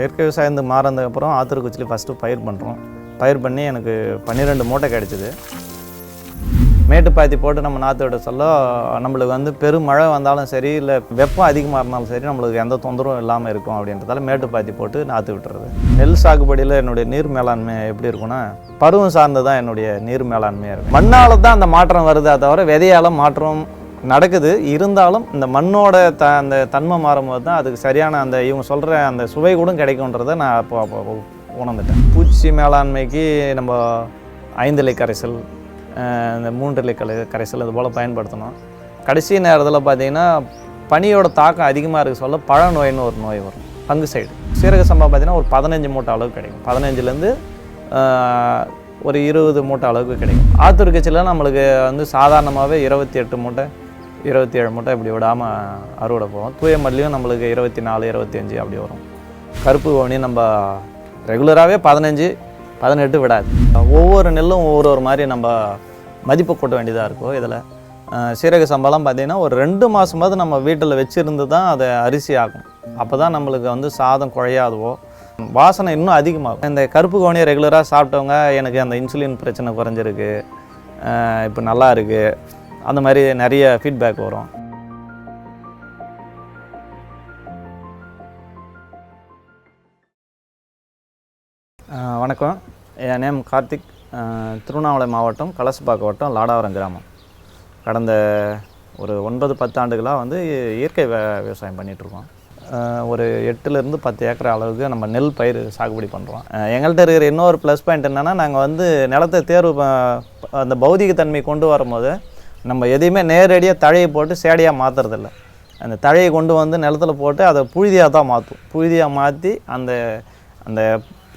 இயற்கை விவசாயம் மாறினதுக்கப்புறம் ஆத்தூர்குச்சிலி ஃபஸ்ட்டு பயிர் பண்ணுறோம் பயிர் பண்ணி எனக்கு பன்னிரெண்டு மூட்டை கிடச்சிது. மேட்டுப்பாத்தி போட்டு நம்ம நாற்று விட சொல்ல நம்மளுக்கு வந்து பெரும் மழை வந்தாலும் சரி இல்லை வெப்பம் அதிகமாக இருந்தாலும் சரி நம்மளுக்கு எந்த தொந்தரவும் இல்லாமல் இருக்கும் அப்படின்றதால மேட்டுப்பாத்தி போட்டு நாற்று விட்டுறது. நெல் சாகுபடியில் என்னுடைய நீர் மேலாண்மை எப்படி இருக்கும்னா பருவம் சார்ந்து தான் என்னுடைய நீர் மேலாண்மையாக இருக்கும் மண்ணால் தான் அந்த மாற்றம் வருதே தவிர விதையால் மாற்றம் நடக்குது. இருந்தாலும் இந்த மண்ணோட த அந்த தன்மை மாறும்போது தான் அதுக்கு சரியான அந்த இவங்க சொல்கிற அந்த சுவை கூட கிடைக்குன்றதை நான் அப்போ அப்போ உணர்ந்துட்டேன். பூச்சி மேலாண்மைக்கு நம்ம ஐந்திலை கரைசல் இந்த மூன்றிலை கலை கரைசல் இது போல் பயன்படுத்தணும். கடைசி நேரத்தில் பார்த்தீங்கன்னா பனியோட தாக்கம் அதிகமாக இருக்க சொல்ல பழ நோயின்னு ஒரு நோய் வரும். பங்கு சைடு. சீரக சம்பா பார்த்தீங்கன்னா ஒரு பதினஞ்சு மூட்டை அளவுக்கு கிடைக்கும். பதினஞ்சுலேருந்து ஒரு இருபது மூட்டை அளவுக்கு கிடைக்கும். ஆத்தூர் கட்சியில் நம்மளுக்கு வந்து சாதாரணமாகவே இருபத்தி எட்டு மூட்டை இருபத்தி ஏழு மூட்டை இப்படி விடாமல் அறுவடை போவோம் தூய மல்லியும் நம்மளுக்கு இருபத்தி நாலு இருபத்தி அஞ்சு அப்படி வரும். கருப்பு ஓனி நம்ம ரெகுலராகவே பதினஞ்சு பதினெட்டு விடாது. ஒவ்வொரு நெல்லும் ஒவ்வொரு ஒரு மாதிரி நம்ம மதிப்பு கூட்ட வேண்டியதாக இருக்கும் இதில். சீரக சம்பளம் பார்த்தீங்கன்னா ஒரு ரெண்டு மாதமாவது நம்ம வீட்டில் வச்சுருந்து தான் அதை அரிசி ஆகும். அப்போ தான் நம்மளுக்கு வந்து சாதம் குழையாதுவோ. வாசனை இன்னும் அதிகமாகும். இந்த கருப்பு கோணியை ரெகுலராக சாப்பிட்டவங்க எனக்கு அந்த இன்சுலின் பிரச்சனை குறைஞ்சிருக்கு. இப்போ நல்லா இருக்குது அந்த மாதிரி நிறைய ஃபீட்பேக் வரும். வணக்கம். என் நேம் கார்த்திக். திருவண்ணாமலை மாவட்டம் கலசப்பாக்கம் வட்டம் லாடாவரம் கிராமம். கடந்த ஒரு ஒன்பது பத்து ஆண்டுகளாக வந்து இயற்கை விவசாயம் பண்ணிகிட்ருக்கோம் ஒரு எட்டுலேருந்து பத்து ஏக்கர் அளவுக்கு நம்ம நெல் பயிர் சாகுபடி பண்ணுறோம் எங்கள்கிட்ட இருக்கிற இன்னொரு ப்ளஸ் பாயிண்ட் என்னென்னா நாங்கள் வந்து நிலத்தை தேர்வு ப- அந்த பௌதிக தன்மை கொண்டு வரும்போது நம்ம எதையுமே நேரடியாக தழையை போட்டு சேடையாக மாற்றுறதில்ல அந்த தழையை கொண்டு வந்து நிலத்துல போட்டு அதை புழுதியாக தான் மாற்றும் புழுதியாக மாற்றி அந்த அந்த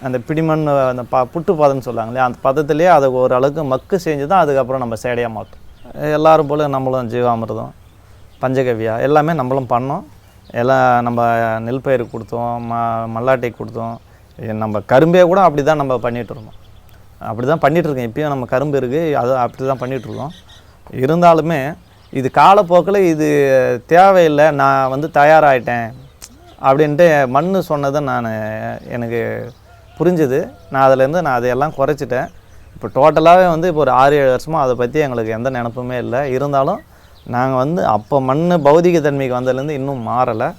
அந்த பிடிமண் அந்த ப புட்டு பதம்னு சொல்லுவாங்க இல்லையா? அந்த பதத்துலேயே அதை ஓரளவுக்கு மக்கு செஞ்சு தான் அதுக்கப்புறம் நம்ம சேடையாக மாற்றும் எல்லோரும் போல் நம்மளும் ஜீவாமிர்தம் பஞ்சகவ்யா எல்லாமே நம்மளும் பண்ணோம். எல்லாம் நம்ம நெல் பயிர் கொடுத்தோம் ம மல்லாட்டை கொடுத்தோம். நம்ம கரும்பே கூட அப்படி தான் நம்ம பண்ணிகிட்டு இருந்தோம். அப்படி தான் பண்ணிகிட்ருக்கோம் இப்போயும் நம்ம கரும்பு இருக்குது அது அப்படி தான் பண்ணிகிட்ருக்கோம் இருந்தாலுமே இது காலப்போக்கில் இது தேவையில்லை நான் வந்து தயாராகிட்டேன் அப்படின்ட்டு மண் சொன்னதை நான் எனக்கு புரிஞ்சுது. நான் அதுலேருந்து நான் அதையெல்லாம் குறைச்சிட்டேன். இப்போ டோட்டலாகவே வந்து இப்போ ஒரு ஆறு ஏழு வருஷமாக அதை பற்றி எங்களுக்கு எந்த நினப்புமே இல்லை. இருந்தாலும் நாங்கள் வந்து அப்போ மண் பௌதிக தன்மைக்கு வந்ததுலேருந்து இன்னும் மாறலை.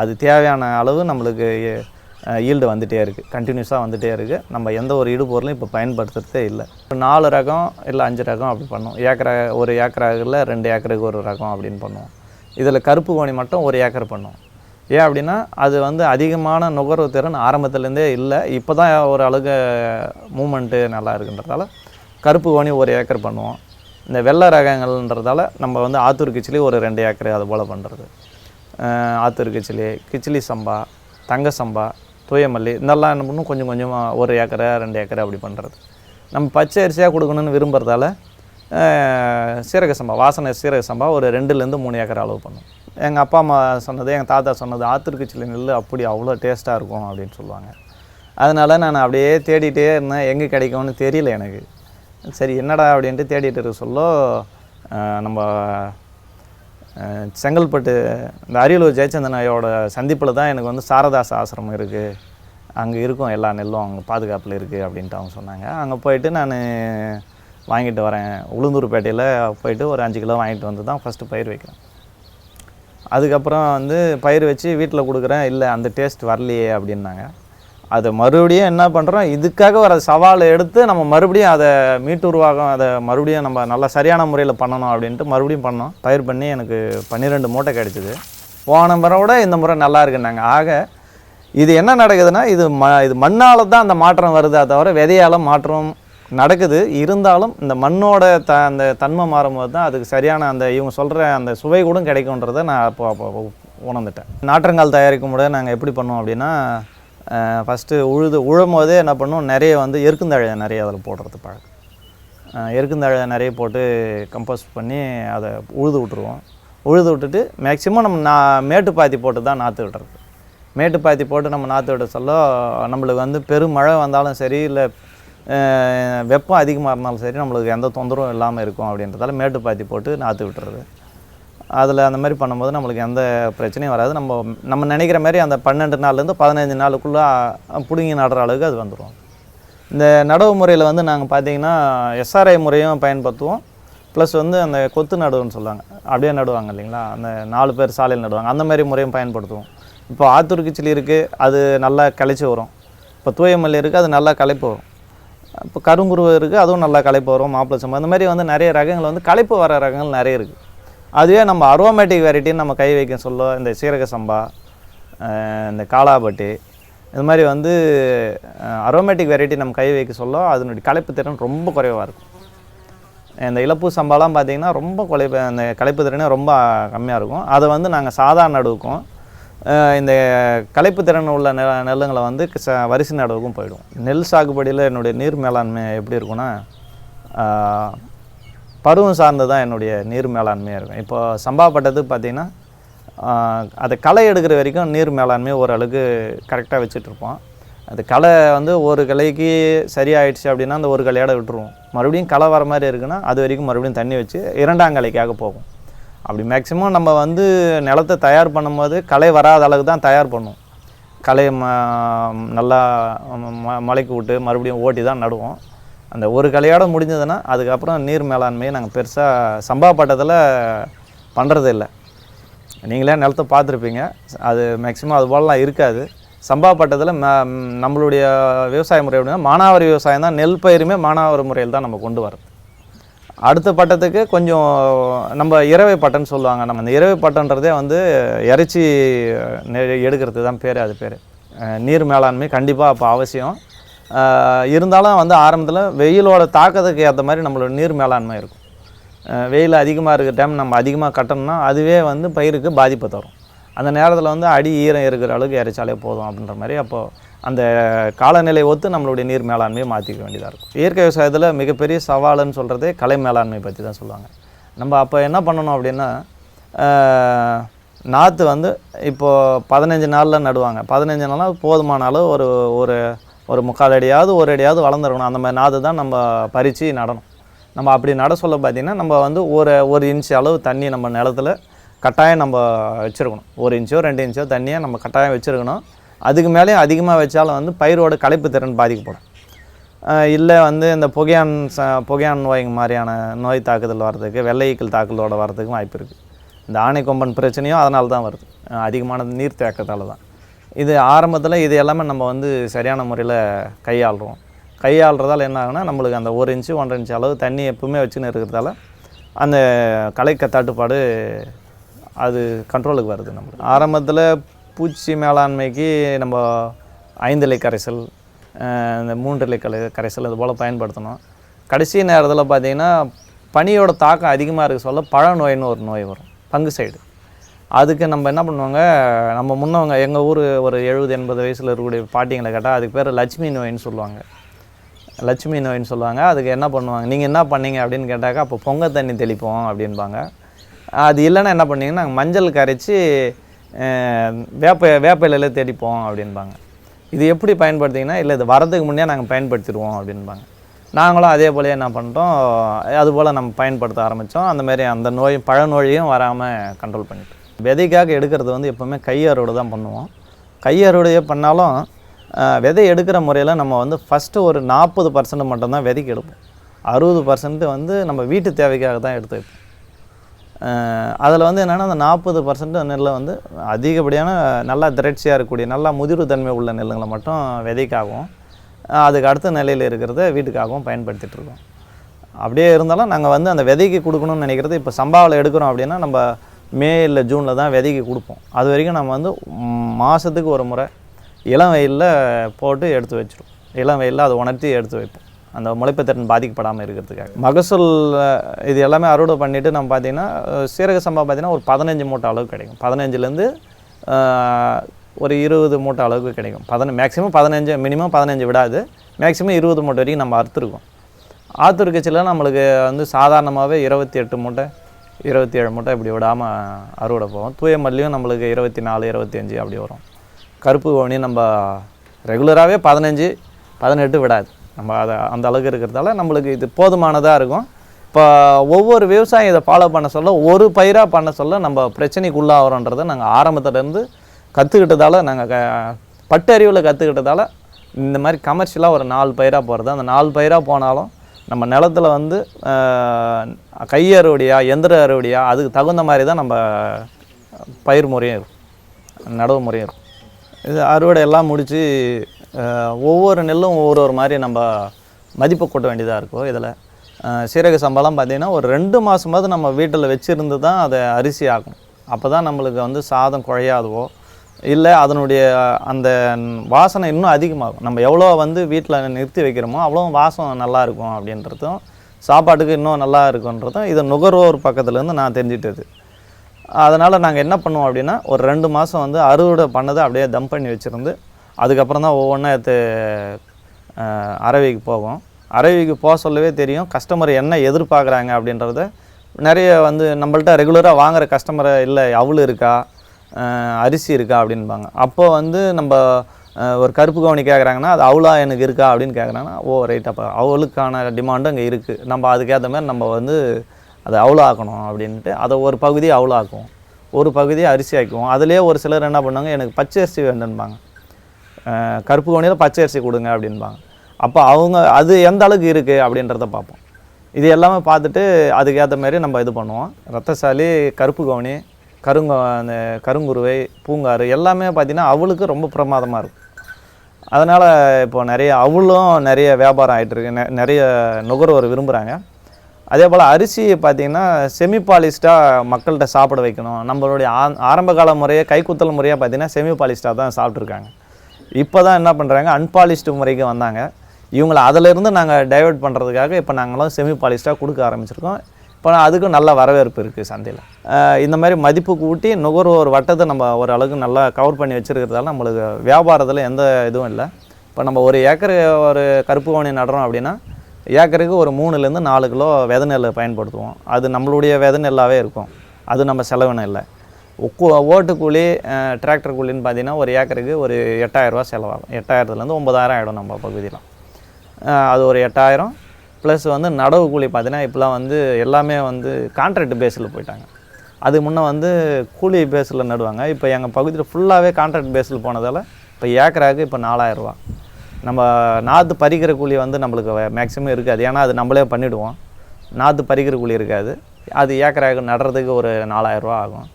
அது தேவையான அளவு நம்மளுக்கு ஈல்டு வந்துகிட்டே இருக்குது கண்டினியூஸாக வந்துகிட்டே இருக்குது நம்ம எந்த ஒரு இடுபொருளும் இப்போ பயன்படுத்துகிறதே இல்லை. இப்போ நாலு ரகம் இல்லை அஞ்சு ரகம் அப்படி பண்ணுவோம். ஏக்கரா ஒரு ஏக்கராவில் ரெண்டு ஏக்கருக்கு ஒரு ரகம் அப்படின்னு பண்ணுவோம். இதில் கருப்பு கோணி மட்டும் ஒரு ஏக்கர் பண்ணுவோம். ஏன் அப்படின்னா அது வந்து அதிகமான நுகர்வு திறன் ஆரம்பத்துலேருந்தே இல்லை. இப்போ தான் ஒரு அளவுக்கு மூமெண்ட்டு நல்லா இருக்குன்றதால கருப்பு கோணி ஒரு ஏக்கர் பண்ணுவோம். இந்த வெள்ளை ரகங்கள்ன்றதால நம்ம வந்து ஆத்தூர் கிச்சிலி ஒரு ரெண்டு ஏக்கர் அது போல் பண்ணுறது ஆத்தூர் கிச்சிலி கிச்சிலி சம்பா தங்க சம்பா தூயமல்லி இதெல்லாம் என்ன பண்ணும் கொஞ்சம் கொஞ்சமாக ஒரு ஏக்கரை ரெண்டு ஏக்கரை அப்படி பண்ணுறது நம்ம பச்சை அரிசியாக கொடுக்கணும்னு விரும்புகிறதால சீரக சம்பா வாசனை சீரக சம்பா ஒரு ரெண்டுலேருந்து மூணு ஏக்கர் அளவு பண்ணும். எங்கள் அப்பா அம்மா சொன்னது எங்கள் தாத்தா சொன்னது ஆத்திருக்குச்சிலி நெல் அப்படி அவ்வளோ டேஸ்ட்டாக இருக்கும் அப்படின்னு சொல்லுவாங்க. அதனால் நான் அப்படியே தேடிட்டே இருந்தேன் எங்கே கிடைக்கும்னு தெரியல எனக்கு. சரி என்னடா அப்படின்ட்டு தேடிட்டு இருக்க சொல்ல நம்ம செங்கல்பட்டு இந்த அரியலூர் ஜெயச்சந்திரன் ஐயோட சந்திப்பில் தான் எனக்கு வந்து சாரதாஸ் ஆசிரமம் இருக்குது அங்கே இருக்கும் எல்லா நெல்லும் அங்கே பாதுகாப்பில் இருக்குது அப்படின்ட்டு அவங்க சொன்னாங்க. அங்கே போயிட்டு நான் வாங்கிட்டு வரேன். உளுந்தூர்பேட்டையில் போயிட்டு ஒரு அஞ்சு கிலோ வாங்கிட்டு வந்து தான் ஃபஸ்ட்டு பயிர் வைக்கிறேன். அதுக்கப்புறம் வந்து பயிர் வச்சு வீட்டில் கொடுக்குறேன். இல்லை அந்த டேஸ்ட் வரலையே அப்படின்னாங்க. அதை மறுபடியும் என்ன பண்ணுறோம் இதுக்காக வர சவாலை எடுத்து நம்ம மறுபடியும் அதை மீட்டுருவாகம் அதை மறுபடியும் நம்ம நல்லா சரியான முறையில் பண்ணணும் அப்படின்ட்டு மறுபடியும் பண்ணோம். பயிர் பண்ணி எனக்கு பன்னிரெண்டு மூட்டை கிடைச்சிது. போன முறை விட இந்த முறை நல்லா இருக்குனாங்க ஆக இது என்ன நடக்குதுன்னா இது ம இது மண்ணால் தான் அந்த மாற்றம் வருதே தவிர விதையால் மாற்றம் நடக்குது. இருந்தாலும் இந்த மண்ணோட த அந்த தன்மை மாறும்போது தான் அதுக்கு சரியான அந்த இவங்க சொல்கிற அந்த சுவை கூட கிடைக்குன்றதை நான் அப்போ அப்போ உணர்ந்துட்டேன். நாற்றங்கால் தயாரிக்கும் போது நாங்கள் எப்படி பண்ணோம் அப்படின்னா ஃபஸ்ட்டு உழுது உழும் போதே என்ன பண்ணுவோம் நிறைய வந்து எருக்குந்தழையை நிறைய அதில் போடுறது பழக்கம். எருக்குந்தழையை நிறைய போட்டு கம்போஸ்ட் பண்ணி அதை உழுது விட்ருவோம் உழுது விட்டுட்டு மேக்ஸிமம் நம்ம நா மேட்டுப்பாத்தி போட்டு தான் நாற்று விடுறது. மேட்டுப்பாத்தி போட்டு நம்ம நாற்று விட சொல்ல நம்மளுக்கு வந்து பெரும் மழை வந்தாலும் சரி இல்லை வெப்பம் அதிகமாக இருந்தாலும் சரி நம்மளுக்கு எந்த தொந்தரவும் இல்லாமல் இருக்கும் அப்படின்றதால மேட்டுப்பாத்தி போட்டு நாற்று விட்டுறது. அதில் அந்த மாதிரி பண்ணும்போது நம்மளுக்கு எந்த பிரச்சனையும் வராது. நம்ம நம்ம நினைக்கிற மாதிரி அந்த பன்னெண்டு நாள்லேருந்து பதினஞ்சு நாளுக்குள்ளே பிடுங்கி நடுற அளவுக்கு அது வந்துடும் இந்த நடவு முறையில் வந்து நாங்கள் பார்த்தீங்கன்னா எஸ்ஆர்ஐ முறையும் பயன்படுத்துவோம். ப்ளஸ் வந்து அந்த கொத்து நடுவுன்னு சொல்லுவாங்க. அப்படியே நடுவாங்க இல்லைங்களா? அந்த நாலு பேர் சாலையில் நடுவாங்க. அந்த மாதிரி முறையும் பயன்படுத்துவோம். இப்போ ஆத்தூர் கிச்சிலி இருக்குது அது நல்லா களைச்சி வரும். இப்போ தூயமல்லி இருக்குது அது நல்லா களைப்பு வரும். இப்போ கருங்குருவை இருக்குது அதுவும் நல்லா களைப்பு வரும். மாப்பிள சம்பா. இந்த மாதிரி வந்து நிறைய ரகங்கள் வந்து களைப்பு வர ரகங்கள் நிறைய இருக்குது அதுவே நம்ம அரோமேட்டிக் வெரைட்டின்னு நம்ம கை வைக்க சொல்ல இந்த சீரக சம்பா இந்த காளாபட்டி இது மாதிரி வந்து அரோமேட்டிக் வெரைட்டி நம்ம கை வைக்க சொல்ல அதனுடைய கலைப்பு திறன் ரொம்ப குறைவாக இருக்கும். இந்த இழப்பு சம்பாலாம் பார்த்தீங்கன்னா ரொம்ப குலைப்பு அந்த கலைப்பு திறனே ரொம்ப கம்மியாக இருக்கும். அதை வந்து நாங்கள் சாதாரண நடுவுக்கும் இந்த களைப்பு திறன் உள்ள நெ நெல்லுங்களை வந்து ச வரிசை நடவுக்கும் போயிடும். நெல் சாகுபடியில் என்னுடைய நீர் மேலாண்மை எப்படி இருக்கும்னா பருவம் சார்ந்து தான் என்னுடைய நீர் மேலாண்மையாக இருக்கும். இப்போ சம்பாப்பட்டது பார்த்திங்கன்னா அது அதை களை எடுக்கிற வரைக்கும் நீர் மேலாண்மை ஓரளவுக்கு கரெக்டாக வச்சுட்ருப்போம் அது களை வந்து ஒரு கலைக்கு சரியாயிடுச்சு அப்படின்னா அந்த ஒரு கலையோட விட்டுருவோம். மறுபடியும் களை வர மாதிரி இருக்குன்னா அது வரைக்கும் மறுபடியும் தண்ணி வச்சு இரண்டாம் கலைக்காக போகும். அப்படி மேக்ஸிமம் நம்ம வந்து நிலத்தை தயார் பண்ணும்போது களை வராத அளவுக்கு தான் தயார் பண்ணுவோம் களையை ம நல்லா ம மலைக்கு விட்டு மறுபடியும் ஓட்டி தான் நடுவோம். அந்த ஒரு கலையோட முடிஞ்சதுன்னா அதுக்கப்புறம் நீர் மேலாண்மையை நாங்கள் பெருசாக சம்பா பட்டத்தில் பண்ணுறது இல்லை. நீங்களே நிலத்தை பார்த்துருப்பீங்க. அது மேக்ஸிமம் அது போலலாம் இருக்காது. சம்பா பட்டத்தில் ம நம்மளுடைய விவசாய முறை அப்படின்னா மானாவாரி விவசாயம் தான் நெல் பயிருமே மானாவாரி முறையில் தான் நம்ம கொண்டு வரோம் அடுத்த பட்டத்துக்கு கொஞ்சம் நம்ம இரவை பட்டம்னு சொல்லுவாங்க. நம்ம அந்த இரவை பட்டன்றதே வந்து இறைச்சி நெ- எடுக்கிறது தான் பேர் அது பேர். நீர் மேலாண்மை கண்டிப்பாக அப்போ அவசியம். இருந்தாலும் வந்து ஆரம்பத்தில் வெயிலோட தாக்கத்துக்கு ஏற்ற மாதிரி நம்மளோட நீர் மேலாண்மை இருக்கும். வெயில் அதிகமாக இருக்கிற டைம் நம்ம அதிகமாக கட்டணும்னா அதுவே வந்து பயிருக்கு பாதிப்பை தரும். அந்த நேரத்தில் வந்து அடி ஈரம் இருக்கிற அளவுக்கு இறைச்சாலே போதும் அப்படின்ற மாதிரி அப்போது அந்த காலநிலை ஒத்து நம்மளுடைய நீர் மேலாண்மையை மாற்றிக்க வேண்டியதாக இருக்கும். இயற்கை விவசாயத்தில் மிகப்பெரிய சவாலுன்னு சொல்கிறதே கலை மேலாண்மை பற்றி தான் சொல்லுவாங்க. நம்ம அப்போ என்ன பண்ணணும் அப்படின்னா நாற்று வந்து இப்போது பதினஞ்சு நாளில் நடுவாங்க. பதினஞ்சு நாளாக போதுமான அளவு ஒரு ஒரு ஒரு முக்கால் அடியாவது ஒரு அடியாவது வளர்ந்துருக்கணும். அந்த மாதிரி நாது தான் நம்ம பறித்து நடணும். நம்ம அப்படி நட சொல்ல பார்த்தீங்கன்னா நம்ம வந்து ஒரு ஒரு இன்ச்சு அளவு தண்ணி நம்ம நிலத்துல கட்டாயம் நம்ம வச்சுருக்கணும். ஒரு இன்ச்சோ ரெண்டு இன்ச்சோ தண்ணியை நம்ம கட்டாயம் வச்சுருக்கணும். அதுக்கு மேலேயும் அதிகமாக வச்சாலும் வந்து பயிரோட களைப்பு திறன் பாதிக்கப்படும். இல்லை வந்து இந்த புகையான் ச புகையான் நோய் மாதிரியான நோய் தாக்குதல் வர்றதுக்கு வெள்ளை ஈக்கல் தாக்குதலோடு வர்றதுக்கும் வாய்ப்பு இருக்குது இந்த ஆணைக்கொம்பன் பிரச்சனையும் அதனால தான் வருது. அதிகமான நீர் தேக்கத்தால் தான். இது ஆரம்பத்தில் இது எல்லாமே நம்ம வந்து சரியான முறையில் கையாளுறோம். கையாளுறதால என்ன ஆகுனா நம்மளுக்கு அந்த ஒரு இன்ச்சு ஒன்றரை இன்ச்சு அளவு தண்ணி எப்பவுமே வச்சுன்னு இருக்கிறதால அந்த கலைக்க தட்டுப்பாடு அது கண்ட்ரோலுக்கு வருது நம்மளுக்கு. ஆரம்பத்தில் பூச்சி மேலாண்மைக்கு நம்ம ஐந்திலை கரைசல் இந்த மூன்றிலை கலை கரைசல் இது போல் பயன்படுத்தணும். கடைசி நேரத்தில் பார்த்தீங்கன்னா பனியோட தாக்கம் அதிகமாக இருக்க சொல்ல பழ நோயின்னு ஒரு நோய் வரும். பங்கு சைடு. அதுக்கு நம்ம என்ன பண்ணுவாங்க நம்ம முன்னவங்க எங்கள் ஊர் ஒரு எழுபது எண்பது வயசில் இருக்கக்கூடிய பாட்டிங்களை கேட்டால் அதுக்கு பேர் லட்சுமி நோயின்னு சொல்லுவாங்க. லட்சுமி நோயின்னு சொல்லுவாங்க. அதுக்கு என்ன பண்ணுவாங்க நீங்கள் என்ன பண்ணீங்க? அப்படின்னு கேட்டாக்கா அப்போ பொங்க தண்ணி தெளிப்போம் அப்படின்பாங்க. அது இல்லைன்னா என்ன பண்ணீங்கன்னா நாங்கள் மஞ்சள் கரைச்சி வேப்ப வேப்ப இலையில தெளிப்போம் அப்படின்பாங்க. இது எப்படி பயன்படுத்திங்கன்னா இல்லை இது வரதுக்கு முன்னே நாங்கள் பயன்படுத்திடுவோம் அப்படின்பாங்க. நாங்களும் அதே போல என்ன பண்ணிட்டோம் அதுபோல் நம்ம பயன்படுத்த ஆரம்பித்தோம் அந்தமாரி அந்த நோய் பழ நோயையும் வராமல் கண்ட்ரோல் பண்ணிட்டோம். விதைக்காக எடுக்கிறது வந்து எப்போவுமே கை அறுவடை தான் பண்ணுவோம். கை அறுவடையே பண்ணாலும் விதை எடுக்கிற முறையில் நம்ம வந்து ஃபஸ்ட்டு ஒரு நாற்பது பர்சன்ட் மட்டும்தான் விதைக்கு எடுப்போம். அறுபது பர்சன்ட் வந்து நம்ம வீட்டு தேவைக்காக தான் எடுத்து வைப்போம். அதில் வந்து என்னென்னா அந்த நாற்பது பர்சன்ட் நெல்லை வந்து அதிகப்படியான நல்லா திரட்சியாக இருக்கக்கூடிய நல்லா முதிர்வு தன்மை உள்ள நெல்லுங்களை மட்டும் விதைக்காகவும் அதுக்கு அடுத்த நிலையில் இருக்கிறத வீட்டுக்காகவும் பயன்படுத்திகிட்ருக்கோம் அப்படியே இருந்தாலும் நாங்கள் வந்து அந்த விதைக்கு கொடுக்கணும்னு நினைக்கிறது இப்போ சம்பாவில் எடுக்கிறோம் அப்படின்னா நம்ம மே இல்லை ஜூனில் தான் விதைக்கு கொடுப்போம். அது வரைக்கும் நம்ம வந்து மாதத்துக்கு ஒரு முறை இளம் வெயிலில் போட்டு எடுத்து வச்சிடும் இளம் வெயிலில் அதை உணர்த்தி எடுத்து வைப்போம். அந்த முளைப்புத்திறன் பாதிக்கப்படாமல் இருக்கிறதுக்காக. மகசூல் இது எல்லாமே அறுவடை பண்ணிவிட்டு நம்ம பார்த்தீங்கன்னா சீரக சம்பா பார்த்தீங்கன்னா ஒரு பதினஞ்சு மூட்டை அளவுக்கு கிடைக்கும். பதினஞ்சுலேருந்து ஒரு இருபது மூட்டை அளவுக்கு கிடைக்கும். பதின மேக்ஸிமம் பதினஞ்சு மினிமம் பதினஞ்சு விடாது. மேக்ஸிமம் இருபது மூட்டை வரைக்கும் நம்ம அறுத்துருக்கோம். ஆத்தூர் கட்சியில் நம்மளுக்கு வந்து சாதாரணமாகவே இருபத்தி எட்டு மூட்டை இருபத்தி ஏழு மூட்டை இப்படி விடாமல் அறுவடை போகும் தூய மல்லியும் நம்மளுக்கு இருபத்தி நாலு இருபத்தி அஞ்சு அப்படி வரும். கருப்பு ஓனி நம்ம ரெகுலராகவே பதினஞ்சு பதினெட்டு விடாது. நம்ம அதை அந்த அளவுக்கு இருக்கிறதால நம்மளுக்கு இது போதுமானதாக இருக்கும். இப்போ ஒவ்வொரு விவசாயம் இதை ஃபாலோ பண்ண சொல்ல ஒரு பயிராக பண்ண சொல்ல நம்ம பிரச்சனைக்கு உள்ளாகிறோன்றதை நாங்கள் ஆரம்பத்துலேருந்து கற்றுக்கிட்டதால நாங்கள் க பட்டறிவில் கற்றுக்கிட்டதால இந்த மாதிரி கமர்ஷியலாக ஒரு நாலு பயிராக போகிறது அந்த நாலு பயிராக போனாலும் நம்ம நிலத்துல வந்து கை அறுவடையா எந்திர அறுவடையா அதுக்கு தகுந்த மாதிரி தான் நம்ம பயிர் முறையும் இருக்கும். நடவு முறையும் இருக்கும். இது அறுவடை எல்லாம் முடித்து ஒவ்வொரு நெல்லும் ஒவ்வொரு ஒரு மாதிரி நம்ம மதிப்பு கூட்ட வேண்டியதாக இருக்கும் இதில். சீரக சம்பளம் பார்த்திங்கன்னா ஒரு ரெண்டு மாதமாவது நம்ம வீட்டில் வச்சுருந்து தான் அதை அரிசி ஆகும் அப்போ தான் நம்மளுக்கு வந்து சாதம் குழையாதுவோ இல்லை அதனுடைய அந்த வாசனை இன்னும் அதிகமாகும். நம்ம எவ்வளோ வந்து வீட்டில் நிறுத்தி வைக்கிறோமோ அவ்வளோ வாசம் நல்லா இருக்கும் அப்படின்றதும் சாப்பாட்டுக்கு இன்னும் நல்லா இருக்குன்றதும் இதை நுகர்வோர் பக்கத்துலேருந்து நான் தெரிஞ்சிட்டது. அதனால் நாங்கள் என்ன பண்ணுவோம் அப்படின்னா ஒரு ரெண்டு மாதம் வந்து அறுவடை பண்ணதை அப்படியே தம் பண்ணி வச்சுருந்து அதுக்கப்புறம் தான் ஒவ்வொன்றா எடுத்து அரவிக்கு போகும் அரவிக்கு போக சொல்லவே தெரியும். கஸ்டமர் என்ன எதிர்பார்க்குறாங்க அப்படின்றத நிறைய வந்து நம்மள்ட்ட ரெகுலராக வாங்குற கஸ்டமரை இல்லை அவள் இருக்கா? அரிசி இருக்கா அப்படின்பாங்க. அப்போ வந்து நம்ம ஒரு கருப்பு கவுனி கேட்குறாங்கன்னா அது அவ்வளோ எனக்கு இருக்கா அப்படின்னு கேட்குறாங்கன்னா ஓ ரைட் அப்போ அவளுக்கான டிமாண்டும் இங்கே இருக்குது நம்ம அதுக்கேற்ற மாதிரி நம்ம வந்து அதை அவ்வளோ ஆக்கணும் அப்படின்ட்டு அதை ஒரு பகுதி அவ்வளோ ஆக்குவோம் ஒரு பகுதியை அரிசி ஆக்குவோம் அதுலேயே ஒரு சிலர் என்ன பண்ணுவாங்க எனக்கு பச்சை அரிசி வேண்டும்பாங்க. கருப்பு கவனியில் பச்சை அரிசி கொடுங்க அப்படின்பாங்க. அப்போ அவங்க அது எந்த அளவுக்கு இருக்குது அப்படின்றத பார்ப்போம். இது எல்லாமே பார்த்துட்டு அதுக்கேற்ற மாதிரி நம்ம இது பண்ணுவோம். ரத்தசாலி கருப்பு கவனி கருங்க அந்த கருங்குருவை பூங்காறு எல்லாமே பார்த்திங்கன்னா அவளுக்கு ரொம்ப பிரமாதமாக இருக்கும். அதனால் இப்போ நிறைய அவளும் நிறைய வியாபாரம் ஆகிட்டுருக்கு நெ- நிறைய நுகர்வோர் விரும்புகிறாங்க அதே போல் அரிசி பார்த்திங்கன்னா செமி பாலிஸ்டாக மக்கள்கிட்ட சாப்பிட வைக்கணும். நம்மளுடைய ஆ- ஆரம்ப கால முறையே கைக்குத்தல் முறையாக பார்த்திங்கன்னா செமி பாலிஸ்டாக தான் சாப்பிட்ருக்காங்க இப்போ தான் என்ன பண்ணுறாங்க அன்பாலிஸ்டு முறைக்கு வந்தாங்க. இவங்கள அதிலிருந்து நாங்கள் டைவர்ட் பண்ணுறதுக்காக இப்போ நாங்களும் செமி பாலிஸ்டாக கொடுக்க ஆரம்பிச்சிருக்கோம். இப்போ அதுக்கும் நல்ல வரவேற்பு இருக்குது சந்தையில். இந்த மாதிரி மதிப்பு கூட்டி நுகர்வோர் வட்டத்தை நம்ம ஓரளவுக்கு நல்லா கவர் பண்ணி வச்சுருக்கிறதால நம்மளுக்கு வியாபாரத்தில் எந்த இதுவும் இல்லை. இப்போ நம்ம ஒரு ஏக்கர் ஒரு கருப்பு கவனி நடுறோம் அப்படின்னா ஏக்கருக்கு ஒரு மூணுலேருந்து நாலு கிலோ விதை நெல் பயன்படுத்துவோம். அது நம்மளுடைய விதை நெல்லாகவே இருக்கும். அது நம்ம செலவினம் இல்லை. ஓட்டு கூலி டிராக்டர் கூலின்னு பார்த்தீங்கன்னா ஒரு ஏக்கருக்கு ஒரு எட்டாயிரரூவா செலவாகும். எட்டாயிரத்துலேருந்து ஒம்பதாயிரம் ஆகிடும் நம்ம பகுதியில். அது ஒரு எட்டாயிரம் ப்ளஸ் வந்து நடவு கூலி பார்த்தீங்கன்னா இப்போலாம் வந்து எல்லாமே வந்து கான்ட்ராக்ட் பேஸில் போயிட்டாங்க. அது முன்னே வந்து கூலி பேஸில் நடுவாங்க. இப்போ எங்கள் பகுதியில் ஃபுல்லாகவே கான்ட்ராக்ட் பேஸில் போனதால் இப்போ ஏக்கராக்கு இப்போ நாலாயிரரூவா நம்ம நாற்று பறிக்கிற கூலி வந்து நம்மளுக்கு மேக்ஸிமம் இருக்காது. ஏன்னா அது நம்மளே பண்ணிவிடுவோம் நாற்று பறிக்கிற கூலி இருக்காது. அது ஏக்கராக்கு நடுறதுக்கு ஒரு நாலாயிரரூவா ஆகும்.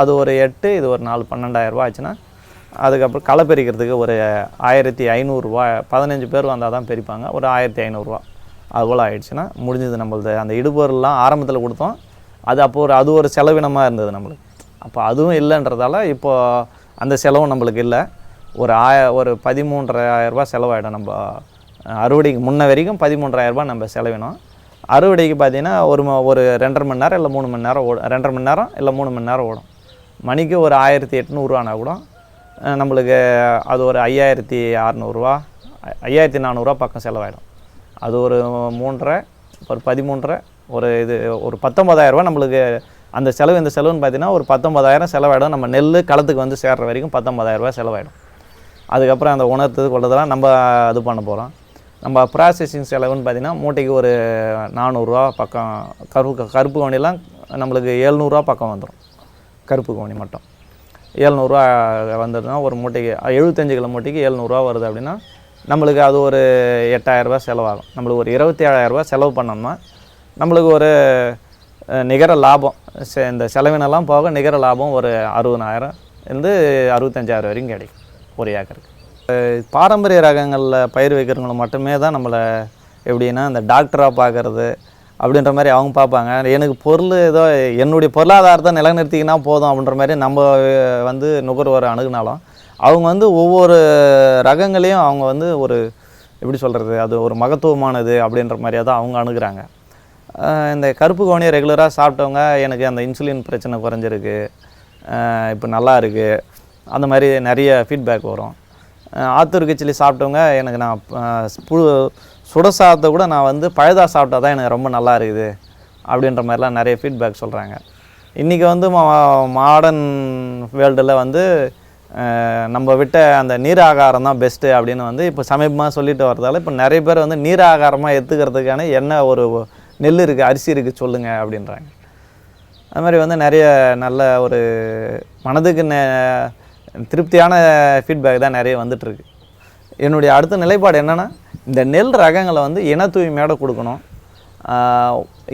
அது ஒரு எட்டு இது ஒரு நாலு பன்னெண்டாயிரரூவா ஆச்சுன்னா அதுக்கப்புறம் களை பறிக்கிறதுக்கு ஒரு ஆயிரத்தி ஐநூறுரூவா பதினஞ்சு பேர் வந்தால் தான் பறிப்பாங்க. ஒரு ஆயிரத்தி ஐநூறுரூவா அதுபோல் ஆயிடுச்சுன்னா முடிஞ்சது நம்மளது. அந்த இடுபொருள்லாம் ஆரம்பத்தில் கொடுத்தோம். அது அப்போ ஒரு அது ஒரு செலவினமாக இருந்தது நம்மளுக்கு. அப்போ அதுவும் இல்லைன்றதால இப்போது அந்த செலவும் நம்மளுக்கு இல்லை. ஒரு ஆய ஒரு பதிமூன்றாயிரரூபா செலவாயிடும் நம்ம அறுவடைக்கு முன்ன வரைக்கும் பதிமூன்றாயிரரூபா நம்ம செலவினோம். அறுவடைக்கு பார்த்தீங்கன்னா ஒரு ம- ஒரு ரெண்டரை மணி நேரம் இல்லை மூணு மணி நேரம் ஓடும் ரெண்டரை மணி நேரம் இல்லை மூணு மணி நேரம் ஓடும். மணிக்கு ஒரு ஆயிரத்தி எட்நூறுவானா கூட நம்மளுக்கு அது ஒரு ஐயாயிரத்தி அறநூறுவா ஐயாயிரத்தி நானூறுரூவா பக்கம் செலவாயிடும். அது ஒரு மூன்றரை ஒரு பதிமூன்றரை ஒரு இது ஒரு பத்தொம்பதாயிரரூவா நம்மளுக்கு அந்த செலவு இந்த செலவுன்னு பார்த்தீங்கன்னா ஒரு பத்தொம்பதாயிரம் செலவாயிடும். நம்ம நெல் களத்துக்கு வந்து சேர்ற வரைக்கும் பத்தொம்பதாயிரரூவா செலவாயிடும். அதுக்கப்புறம் அந்த உணர்த்தது கொள்ளதெல்லாம் நம்ம இது பண்ண போகிறோம் நம்ம ப்ராசஸிங் செலவுன்னு பார்த்தீங்கன்னா மூட்டைக்கு ஒரு நானூறுரூவா பக்கம் கருப்பு கருப்பு கோணிலாம் நம்மளுக்கு எழுநூறுவா பக்கம் வந்துடும் கருப்பு கோணி மட்டும். ஏழ்நூறுவா வந்ததுன்னா ஒரு மூட்டைக்கு எழுபத்தஞ்சு கிலோ மூட்டைக்கு ஏழ்நூறுவா வருது அப்படின்னா நம்மளுக்கு அது ஒரு எட்டாயிரரூபா செலவாகும். நம்மளுக்கு ஒரு இருபத்தி ஏழாயிரரூபா செலவு பண்ணோம்னா நம்மளுக்கு ஒரு நிகர லாபம். இந்த செலவினெல்லாம் போக நிகர லாபம் ஒரு அறுபதாயிரம் இருந்து அறுபத்தஞ்சாயிரம் வரைக்கும் கிடைக்கும் ஒரு ஏக்கருக்கு. பாரம்பரிய ரகங்களில் பயிர் வைக்கிறவங்கள மட்டுமே தான் நம்மளை எப்படின்னா இந்த டாக்டராக பார்க்குறது அப்படின்ற மாதிரி அவங்க பார்ப்பாங்க. எனக்கு பொருள் ஏதோ என்னுடைய பொருளாதாரத்தை நிலைநிறுத்திக்கினா போதும் அப்படின்ற மாதிரி நம்ம வந்து நுகர்வோர் அணுகுனாலும் அவங்க வந்து ஒவ்வொரு ரகங்களையும் அவங்க வந்து ஒரு எப்படி சொல்கிறது அது ஒரு மகத்துவமானது அப்படின்ற மாதிரியாக தான் அவங்க அணுகிறாங்க. இந்த கருப்பு கோணியை ரெகுலராக சாப்பிட்டவங்க எனக்கு அந்த இன்சுலின் பிரச்சனை குறைஞ்சிருக்கு. இப்போ நல்லா இருக்குது அந்த மாதிரி நிறைய ஃபீட்பேக் வரும். ஆத்தூர் கிச்சிலி சாப்பிட்டவங்க எனக்கு நான் புழு சுட சாதத்தை கூட நான் வந்து பழுதா சாப்பிட்டா தான் எனக்கு ரொம்ப நல்லா இருக்குது அப்படின்ற மாதிரிலாம் நிறைய ஃபீட்பேக் சொல்கிறாங்க இன்றைக்கி வந்து மாடர்ன் வேர்ல்டில் வந்து நம்ம விட்ட அந்த நீர் ஆகாரம் தான் பெஸ்ட்டு அப்படின்னு வந்து இப்போ சமீபமாக சொல்லிட்டு வரதால இப்போ நிறைய பேர் வந்து நீர் ஆகாரமாக எடுத்துக்கிறதுக்கான என்ன ஒரு நெல் இருக்குது அரிசி இருக்குது சொல்லுங்கள் அப்படின்றாங்க. அது மாதிரி வந்து நிறைய நல்ல ஒரு மனதுக்கு நெ- திருப்தியான ஃபீட்பேக் தான் நிறைய வந்துட்டுருக்கு என்னுடைய அடுத்த நிலைப்பாடு என்னென்னா இந்த நெல் ரகங்களை வந்து இன தூய்மையோட கொடுக்கணும்.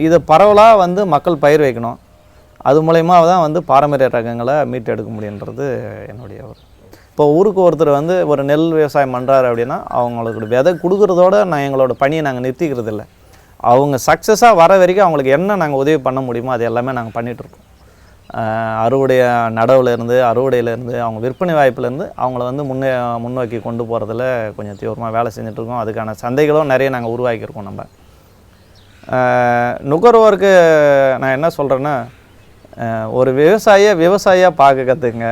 இதை பரவலாக வந்து மக்கள் பயிர் வைக்கணும். அது மூலயமா தான் வந்து பாரம்பரிய ரகங்களை மீட்டு எடுக்க முடியுன்றது என்னுடைய ஒரு இப்போ ஊருக்கு ஒருத்தர் வந்து ஒரு நெல் விவசாயம் பண்ணுறாரு அப்படின்னா அவங்களுக்கு விதை கொடுக்குறதோட நான் எங்களோட பணியை நாங்கள் நிறுத்திக்கிறது இல்லை அவங்க சக்ஸஸாக வர வரைக்கும் அவங்களுக்கு என்ன நாங்கள் உதவி பண்ண முடியுமோ அது எல்லாமே நாங்கள் பண்ணிகிட்ருக்கோம் அறுவடைய நடவுலேருந்து அறுவடையிலேருந்து அவங்க விற்பனை வாய்ப்புலேருந்து அவங்கள வந்து முன்னே முன்னோக்கி கொண்டு போகிறதுல கொஞ்சம் தீவிரமாக வேலை செஞ்சுட்ருக்கோம். அதுக்கான சந்தைகளும் நிறைய நாங்கள் உருவாக்கியிருக்கோம் நம்ம. நுகர்வோருக்கு நான் என்ன சொல்கிறேன்னா ஒரு விவசாயியை விவசாயியாக பார்க்க கற்றுக்குங்க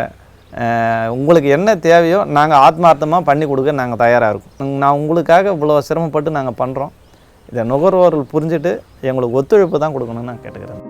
உங்களுக்கு என்ன தேவையோ நாங்கள் ஆத்மார்த்தமாக பண்ணி கொடுக்க நாங்கள் தயாராக இருக்கோம். நான் உங்களுக்காக இவ்வளோ சிரமப்பட்டு நாங்கள் பண்ணுறோம் இதை நுகர்வோர்கள் புரிஞ்சுட்டு எங்களுக்கு ஒத்துழைப்பு தான் கொடுக்கணும்னு நான் கேட்டுக்கிறேன்.